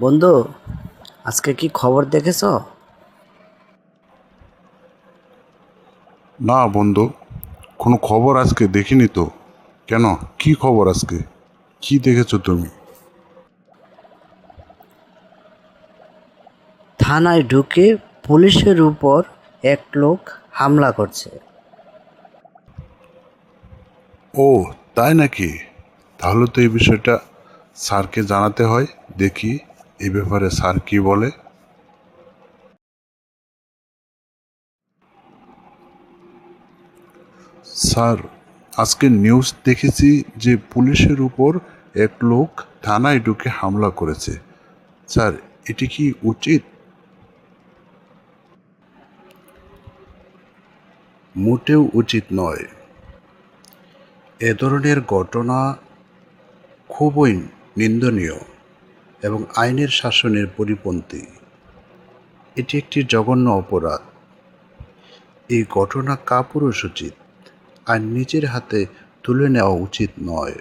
বন্ধু আজকে কি খবর দেখেছ? না বন্ধু কোনো খবর আজকে দেখিনি তো। কেন? কি খবর আজকে? কি দেখেছ তুমি? থানায় ঢুকে পুলিশের উপর এক লোক হামলা করছে। ও তাই নাকি? তাহলে তো এই বিষয়টা স্যারকে জানাতে হয় দেখি। এই ব্যাপারে স্যার কি বলে? স্যার, আজকে নিউজ দেখেছি যে পুলিশের উপর এক লোক থানায় ঢুকে হামলা করেছে। স্যার, এটি কি উচিত? মোটেও উচিত নয়। এ ধরনের ঘটনা খুবই নিন্দনীয়। এবং আইনের শাসনের পরিপন্থী। এটি একটি জঘন্য অপরাধ। এই ঘটনা কাপুরুষ উচিত। আর নিজের হাতে তুলে নেওয়া উচিত নয়।